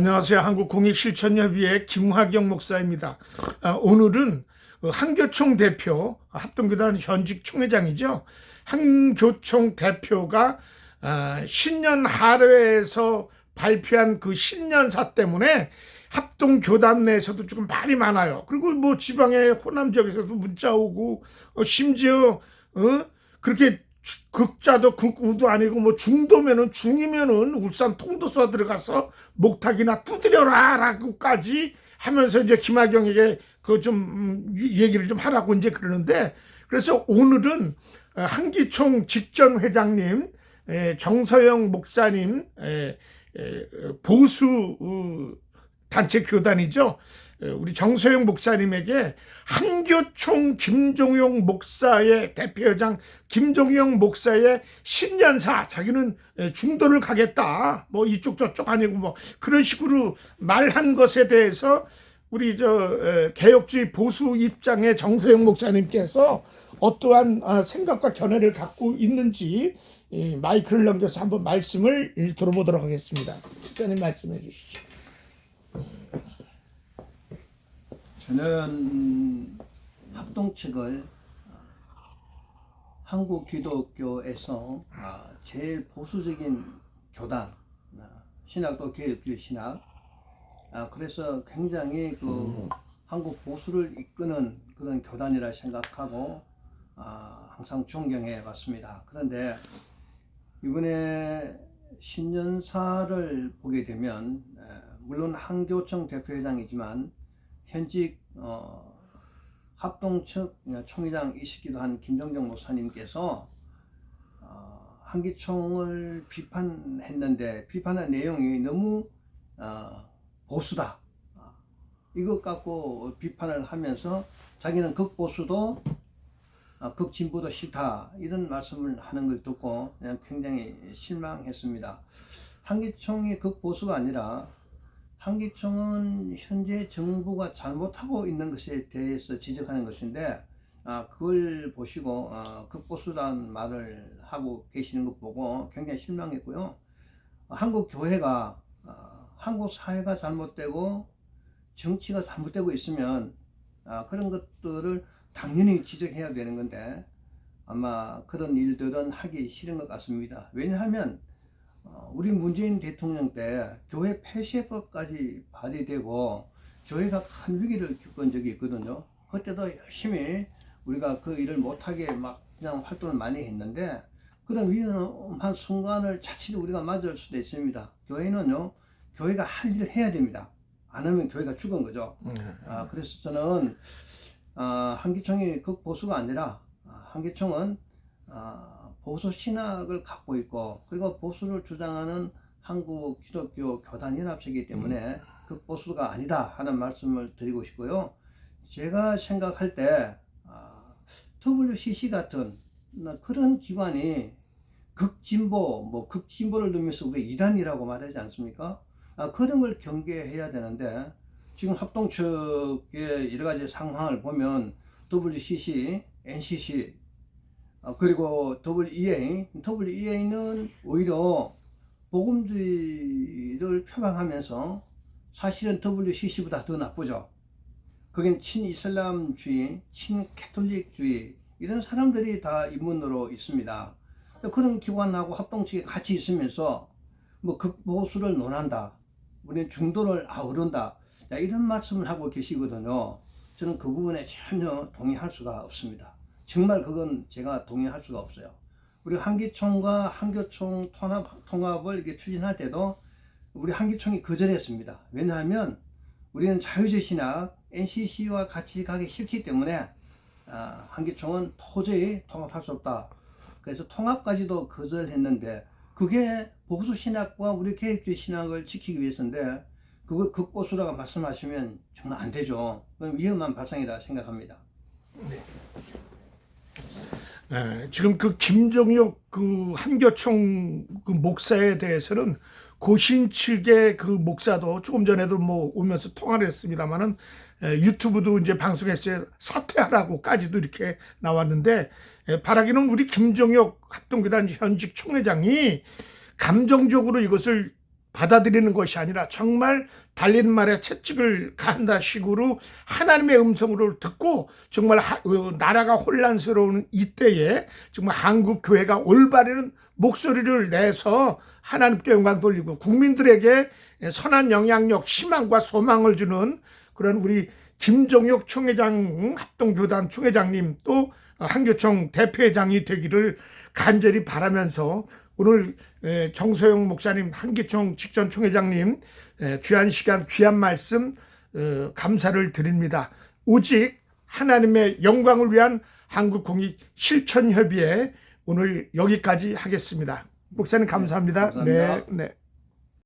안녕하세요. 한국공익실천협의회 김화경 목사입니다. 아, 오늘은 한교총 대표, 합동교단 현직 총회장이죠. 한교총 대표가 아, 신년 하례에서 발표한 그 신년사 때문에 합동교단 내에서도 조금 말이 많아요. 그리고 뭐 지방의 호남 지역에서도 문자 오고 어, 심지어 어? 그렇게 주- 극자도 극우도 아니고 뭐 중도면은 중이면은 울산 통도서 들어가서 목탁이나 두드려라라고까지 하면서 이제 김학영에게 그 좀 얘기를 좀 하라고 이제 그러는데 그래서 오늘은 어, 한기총 직전 회장님 에, 정서영 목사님 에, 에, 보수 어, 단체 교단이죠. 에, 우리 정서영 목사님에게 한교총 김종용 목사의 대표회장 김종용 목사의 신년사 자기는 에, 중도를 가겠다 뭐 이쪽 저쪽 아니고 뭐 그런 식으로 말한 것에 대해서 우리 저 에, 개혁주의 보수 입장의 정서영 목사님께서 어떠한 아, 생각과 견해를 갖고 있는지 이 마이크를 넘겨서 한번 말씀을 들어보도록 하겠습니다. 목사님 말씀해 주시죠. 저는 합동 측을 한국 기독교에서 아, 제일 보수적인 교단, 아, 신학도 개혁주의 신학. 아, 그래서 굉장히 그 한국 보수를 이끄는 그런 교단이라 생각하고 아, 항상 존경해 왔습니다. 그런데 이번에 신년사를 보게 되면 에, 물론 한교총 대표회장이지만 현직 어, 합동 측 총회장이시기도 한 김정정 목사님께서 어, 한기총을 비판했는데 비판한 내용이 너무 어, 보수다. 어, 이것 갖고 비판을 하면서 자기는 극보수도 아, 극진보도 싫다 이런 말씀을 하는 걸 듣고 그냥 굉장히 실망했습니다. 한기총이 극보수가 아니라 한기총은 현재 정부가 잘못하고 있는 것에 대해서 지적하는 것인데 아, 그걸 보시고 아, 극보수란 말을 하고 계시는 것 보고 굉장히 실망했고요. 아, 한국 교회가 아, 한국 사회가 잘못되고 정치가 잘못되고 있으면 아, 그런 것들을 당연히 지적해야 되는 건데 아마 그런 일들은 하기 싫은 것 같습니다. 왜냐하면 어, 우리 문재인 대통령 때 교회 폐쇄법까지 발의되고 교회가 큰 위기를 겪은 적이 있거든요. 그때도 열심히 우리가 그 일을 못하게 막 그냥 활동을 많이 했는데 그런 위험한 순간을 자칫 우리가 맞을 수도 있습니다. 교회는요, 교회가 할 일을 해야 됩니다. 안 하면 교회가 죽은 거죠. 아, 그래서 저는 아, 한기총이 극보수가 아니라 아, 한기총은 아, 보수 신학을 갖고 있고 그리고 보수를 주장하는 한국 기독교 교단 연합체이기 때문에 극보수가 아니다 하는 말씀을 드리고 싶고요. 제가 생각할 때 아, WCC 같은 그런 기관이 극진보, 뭐 극진보를 넣으면서 우리 이단이라고 말하지 않습니까? 아, 그런 걸 경계해야 되는데 지금 합동 측의 여러 가지 상황을 보면 WCC, NCC 아, 그리고 WEA, WEA는 오히려 복음주의를 표방하면서 사실은 WCC보다 더 나쁘죠. 거긴 친이슬람주의, 친캐톨릭주의 이런 사람들이 다 입문으로 있습니다. 그런 기관하고 합동측에 같이 있으면서 뭐 극보수를 논한다. 우리는 중도를 아우른다. 자, 이런 말씀을 하고 계시거든요. 저는 그 부분에 전혀 동의할 수가 없습니다. 정말 그건 제가 동의할 수가 없어요. 우리 한기총과 한교총 통합, 통합 을 이렇게 추진할 때도 우리 한기총이 거절했습니다. 왜냐하면 우리는 자유주의 신학 NCC와 같이 가기 싫기 때문에 아, 한기총은 도저히 통합할 수 없다. 그래서 통합까지도 거절했는데 그게 보수 신학과 우리 개혁주의 신학을 지키기 위해서인데 그걸 극보수라고 말씀하시면 정말 안 되죠. 위험한 발상이다 생각합니다. 예, 지금 그 김종혁 그 한교총 그 목사에 대해서는 고신 측의 그 목사도 조금 전에도 뭐 오면서 통화를 했습니다만은 예, 유튜브도 이제 방송했어요. 사퇴하라고까지도 이렇게 나왔는데 예, 바라기는 우리 김종혁 합동교단 현직 총회장이 감정적으로 이것을 받아들이는 것이 아니라 정말 달린 말에 채찍을 가한다 식으로 하나님의 음성을 듣고 정말 하- 어, 나라가 혼란스러운 이때에 정말 한국 교회가 올바른 목소리를 내서 하나님께 영광 돌리고 국민들에게 선한 영향력, 희망과 소망을 주는 그런 우리 김종혁 총회장 합동교단 총회장님 또 한교총 대표회장이 되기를 간절히 바라면서 오늘 에, 정소영 목사님 한기총 직전 총회장님 에, 귀한 시간 귀한 말씀 어, 감사를 드립니다. 오직 하나님의 영광을 위한 한국공익 실천협의회 오늘 여기까지 하겠습니다. 목사님 감사합니다. 감사합니다. 네, 네.